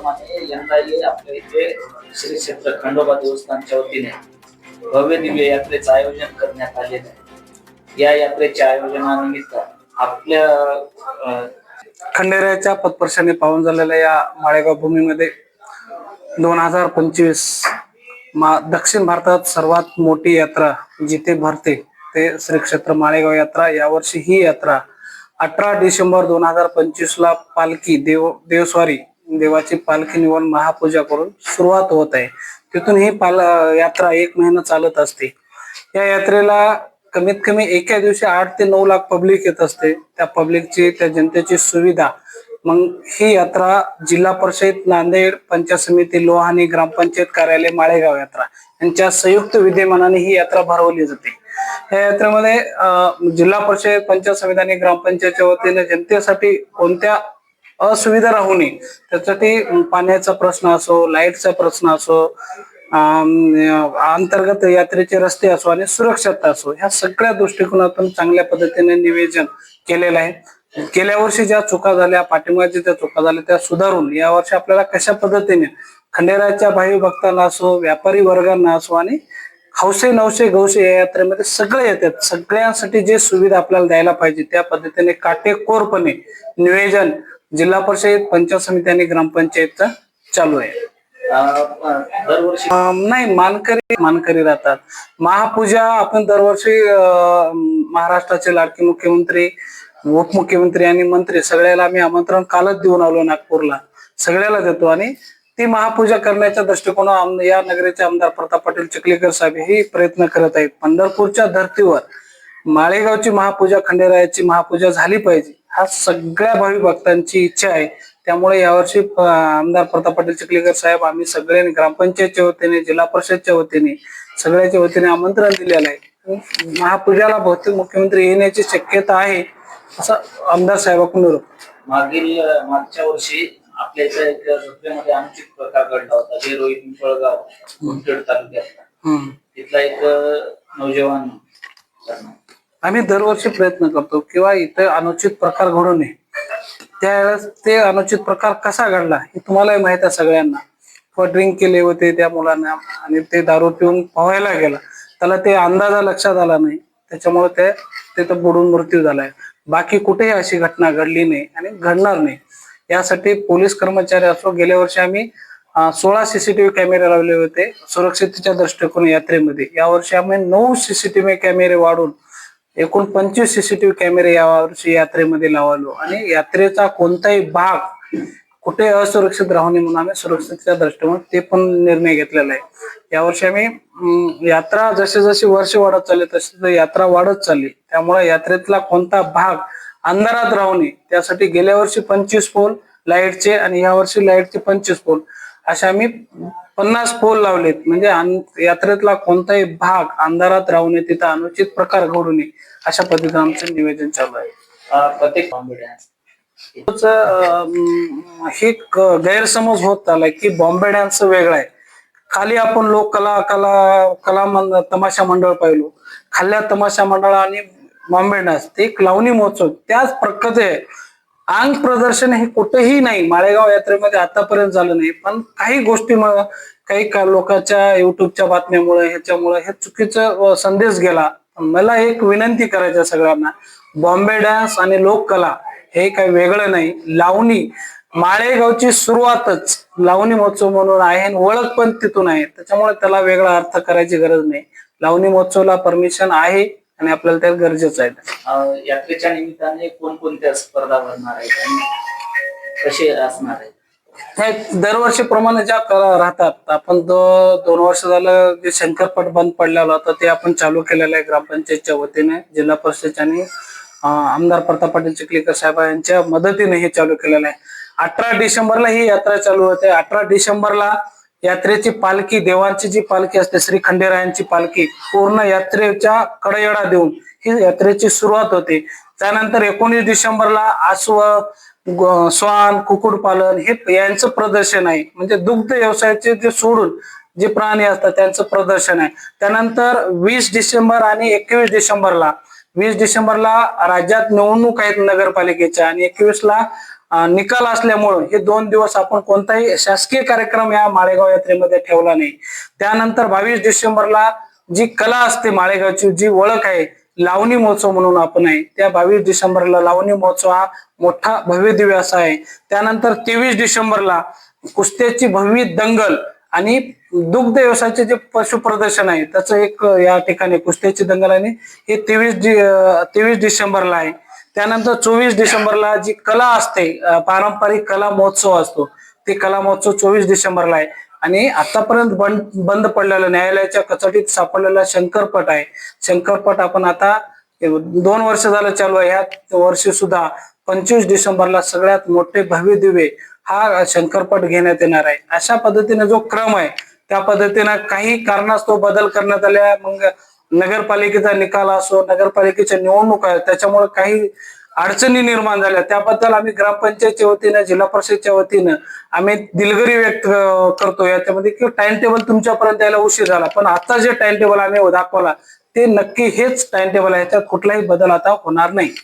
प्रमाणे यंदाही आपल्या इथे श्री क्षेत्र खंडोबा देवस्थानच्या वतीने भव्य दिव्य यात्रेचं आयोजन करण्यात आलेलं आहे. या यात्रेच्या आयोजनानिमित्त आपल्या खंडेऱ्याच्या खंडेरायाच्या पाहून झालेल्या या माळेगाव भूमीमध्ये दोन हजार पंचवीस मा दक्षिण भारतात सर्वात मोठी यात्रा जिथे भरते ते श्री क्षेत्र माळेगाव यात्रा. यावर्षी ही यात्रा अठरा डिसेंबर दोन हजार पंचवीस ला पालखी देव देवस्वारी देवाची पालखी निवडून महापूजा करून सुरुवात होत आहे. तिथून ही पाल यात्रा एक महिना चालत असते. या यात्रेला कमीत कमी एका दिवशी आठ ते नऊ लाख पब्लिक येत असते. त्या पब्लिकची त्या जनतेची सुविधा. मग ही यात्रा जिल्हा परिषद नांदेड पंचायत समिती लोहानी ग्रामपंचायत कार्यालय माळेगाव यात्रा यांच्या संयुक्त विद्यमानाने ही यात्रा भरवली जाते. या यात्रेमध्ये अं, जिल्हा परिषद पंचायत समिती आणि ग्रामपंचायतच्या वतीने जनतेसाठी कोणत्या असुविधा राहू नये. त्यासाठी पाण्याचा प्रश्न असो लाईटचा प्रश्न असो अंतर्गत यात्रेचे रस्ते असो आणि सुरक्षता असो ह्या सगळ्या दृष्टिकोनातून चांगल्या पद्धतीने निवेदन केलेलं आहे. गेल्या वर्षी ज्या चुका झाल्या पाठिंबाच्या ज्या चुका झाल्या त्या सुधारून या वर्षी आपल्याला कशा पद्धतीने खंडेराच्या भावी भक्तांना असो व्यापारी वर्गांना असो आणि हौसे नवसे गौसे या यात्रेमध्ये सगळे येतात. सगळ्यांसाठी जे सुविधा आपल्याला द्यायला पाहिजे त्या पद्धतीने काटेकोरपणे नियोजन जिल्हा परिषद पंचायत समिती आणि ग्रामपंचायतचा चालू आहे. दरवर्षी नाही मानकरी मानकरी राहतात. महापूजा आपण दरवर्षी महाराष्ट्राचे लाडके मुख्यमंत्री उपमुख्यमंत्री आणि मंत्री सगळ्याला आम्ही आमंत्रण कालच देऊन आलो नागपूरला. सगळ्याला देतो आणि ती महापूजा करण्याच्या दृष्टिकोनात या नगरीचे आमदार प्रताप पाटील चिखलीकर साहेब हे प्रयत्न करत आहेत. पंढरपूरच्या धर्तीवर माळेगावची महापूजा खंडेरायाची महापूजा झाली पाहिजे. हा सगळ्या भावी भक्तांची इच्छा आहे. त्यामुळे यावर्षी आमदार प्रताप पाटील चिखलीकर साहेब आम्ही सगळ्यांनी ग्रामपंचायतच्या वतीने जिल्हा परिषदच्या वतीने सगळ्याच्या वतीने आमंत्रण दिलेलं आहे. महापूजाला बहुतेक मुख्यमंत्री येण्याची शक्यता आहे असं आमदार साहेबांकडून मागील मागच्या वर्षी आपल्या इथे एक जत्रेमध्ये अनुचित प्रकार घडला होता जे रोहित पिंपळगाव हम्म. तिथला एक नौजवान आम्ही दरवर्षी प्रयत्न करतो किंवा इथं अनुचित प्रकार घडू नये. त्यावेळेस ते अनुचित प्रकार कसा घडला हे तुम्हालाही माहीत आहे सगळ्यांना. किंवा ड्रिंक केले होते त्या मुलांना आणि ते दारू पिऊन पोहायला गेला. त्याला ते अंदाजा लक्षात आला नाही. त्याच्यामुळे ते तिथं बुडून मृत्यू झालाय. बाकी कुठेही अशी घटना घडली नाही आणि घडणार नाही. यासाठी पोलीस कर्मचारी असो गेल्या वर्षी आम्ही सोळा सीसीटीव्ही कॅमेरे लावले होते सुरक्षिततेच्या दृष्टिकोन यात्रेमध्ये. यावर्षी आम्ही नऊ सीसीटीव्ही कॅमेरे वाढून एकूण पंचवीस सीसीटीव्ही कॅमेरे यावर्षी यात्रेमध्ये लावलो. आणि यात्रेचा कोणताही भाग कुठे असुरक्षित राहू नये म्हणून आम्ही सुरक्षितच्या दृष्टीने ते पण निर्णय घेतलेला आहे. यावर्षी आम्ही यात्रा जसे जसे वर्ष वाढत चालले तसे तसे यात्रा वाढत चालली. त्यामुळे यात्रेतला कोणता भाग अंधारात राहू नये त्यासाठी गेल्या वर्षी पंचवीस पोल लाईटचे आणि या वर्षी लाईटचे पंचवीस पोल. असे आम्ही पन्नास पोल लावलेत. म्हणजे यात्रेतला कोणताही भाग अंधारात राहू नये तिथं अनुचित प्रकार घडू नये अशा पद्धतीने आमचं निवेदन चालू आहे. प्रत्येक हे गैरसमज होत चाललाय की बॉम्बे डान्स वेगळा आहे. खाली आपण लोक कला कला कला मंड- तमाशा मंडळ पाहिलो. खाल्ल्या तमाशा मंडळ आणि बॉम्बे डान्स ते एक लावणी महोत्सव. त्याच आहे. अंग प्रदर्शन हे कुठेही नाही. माळेगाव यात्रेमध्ये आतापर्यंत झालं नाही. पण काही गोष्टीमुळं काही का लोकांच्या युट्यूबच्या बातम्यामुळे ह्याच्यामुळे हे चुकीचा संदेश गेला. मला एक विनंती करायची सगळ्यांना. बॉम्बे डान्स आणि लोककला हे काही वेगळं नाही. लावणी माळेगावची सुरुवातच लावणी महोत्सव म्हणून आहे आणि ओळख पण तिथून आहे. त्याच्यामुळे त्याला वेगळा अर्थ करायची गरज नाही. लावणी महोत्सवला परमिशन आहे. आणि आपल्याला त्या गरजेचं आहे. अं, यात्रेच्या निमित्ताने कोणकोणत्या स्पर्धा भरणार आहेत आणि कसे असणार आहेत? नाही दरवर्षीप्रमाणे ज्या राहतात आपण दो दोन वर्ष झालं जे शंकरपट बंद पडलेलं होतं ते आपण चालू केलेलं आहे ग्रामपंचायतच्या वतीने जिल्हा परिषदच्या आणि अं, आमदार प्रताप पाटील चिखलीकर साहेब यांच्या मदतीने हे चालू केलेलं आहे. अठरा डिसेंबरला ही यात्रा चालू होते. अठरा डिसेंबरला यात्रेची पालखी देवांची जी पालखी असते श्री खंडेरायांची पालखी पूर्ण यात्रेच्या कडयडा देऊन ही यात्रेची सुरुवात होते. त्यानंतर एकोणीस डिसेंबरला आसव श्वान कुक्कुटपालन हे यांचं प्रदर्शन आहे. म्हणजे दुग्ध व्यवसायाचे जे सोडून जे प्राणी असतात त्यांचं प्रदर्शन आहे. त्यानंतर वीस डिसेंबर आणि एकवीस डिसेंबरला वीस डिसेंबरला राज्यात निवडणूक आहेत नगरपालिकेच्या आणि एकवीस ला निकाल असल्यामुळं हे दोन दिवस आपण कोणताही शासकीय कार्यक्रम या माळेगाव यात्रेमध्ये ठेवला नाही. त्यानंतर बावीस डिसेंबरला जी कला असते माळेगावची जी ओळख आहे लावणी महोत्सव म्हणून आपण आहे त्या बावीस डिसेंबरला लावणी महोत्सव हा मोठा भव्य दिव्य असा आहे. त्यानंतर तेवीस डिसेंबरला कुस्त्याची भव्य दंगल आणि दुग्ध व्यवसायाचे जे पशु प्रदर्शन आहे त्याचं एक या ठिकाणी कुस्त्याची दंगल आणि हे तेवीस तेवीस डिसेंबरला आहे. त्यानंतर चोवीस डिसेंबरला जी कला असते पारंपरिक कला महोत्सव असतो ते कला महोत्सव चोवीस डिसेंबरला आहे. आणि आतापर्यंत बंद बंद पडलेला न्यायालयाच्या कचोटीत सापडलेला शंकरपट आहे. शंकरपट आपण आता दोन वर्ष झालं चालू आहे. ह्या वर्षी सुद्धा पंचवीस डिसेंबरला सगळ्यात मोठे भव्य दिवे हा शंकरपट घेण्यात येणार आहे. अशा पद्धतीने जो क्रम आहे त्या पद्धतीनं काही कारणास्तव बदल करण्यात आल्या मग नगरपालिकेचा निकाल असो नगरपालिकेच्या निवडणूक आहेत त्याच्यामुळे काही अडचणी निर्माण झाल्या. त्याबद्दल आम्ही ग्रामपंचायतच्या वतीनं जिल्हा परिषदच्या वतीनं आम्ही दिलगिरी व्यक्त करतो. याच्यामध्ये की टाइम टेबल तुमच्यापर्यंत यायला उशीर झाला. पण आता जे टाइम टेबल आम्ही दाखवला ते नक्की हेच टाइम टेबल आहे. त्यात कुठलाही बदल आता होणार नाही.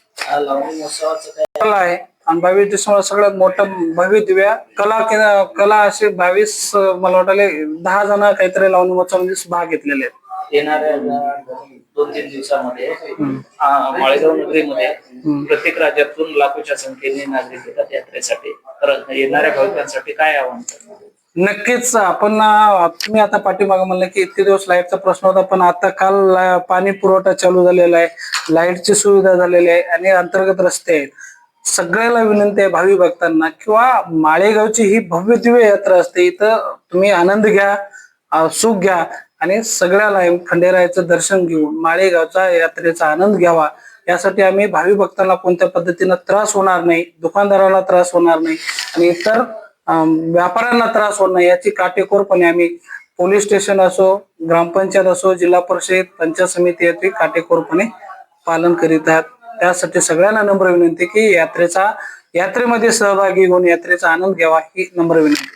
आहे. आणि बावीस डिसेंबर सगळ्यात मोठं भव्य दिव्या कला कला असे बावीस मला वाटले दहा जण काहीतरी लावणी महोत्सवामध्ये भाग घेतलेले आहेत. येणाऱ्या दोन तीन दिवसामध्ये माळेगाव नगरीमध्ये प्रत्येक राज्यातून लाखोच्या संख्येने नागरिक येतात यात्रेसाठी. तर येणाऱ्या भाविकांसाठी काय आव्हान? नक्कीच आपण तुम्ही आता पाठीमागे म्हणलं की इतके दिवस लाईटचा प्रश्न होता पण आता काल पाणी पुरवठा चालू झालेला आहे लाईटची सुविधा झालेली आहे आणि अंतर्गत रस्ते आहेत. सगळ्याला विनंती आहे भावी भक्तांना किंवा माळेगावची ही भव्य दिव्य यात्रा असते इथं तुम्ही आनंद घ्या सुख घ्या आणि सगळ्याला खंडेरायाचं दर्शन घेऊन माळेगावचा यात्रेचा आनंद घ्यावा. यासाठी आम्ही भावी भक्तांना कोणत्या पद्धतीनं त्रास होणार नाही दुकानदाराला त्रास होणार नाही आणि इतर व्यापाऱ्यांना त्रास होणार नाही याची काटेकोरपणे आम्ही पोलीस स्टेशन असो ग्रामपंचायत असो जिल्हा परिषद पंचायत समिती याची काटेकोरपणे पालन करीत आहात. त्यासाठी सगळ्यांना नम्र विनंती की यात्रेचा यात्रेमध्ये सहभागी होऊन यात्रेचा आनंद घ्यावा ही नम्र विनंती.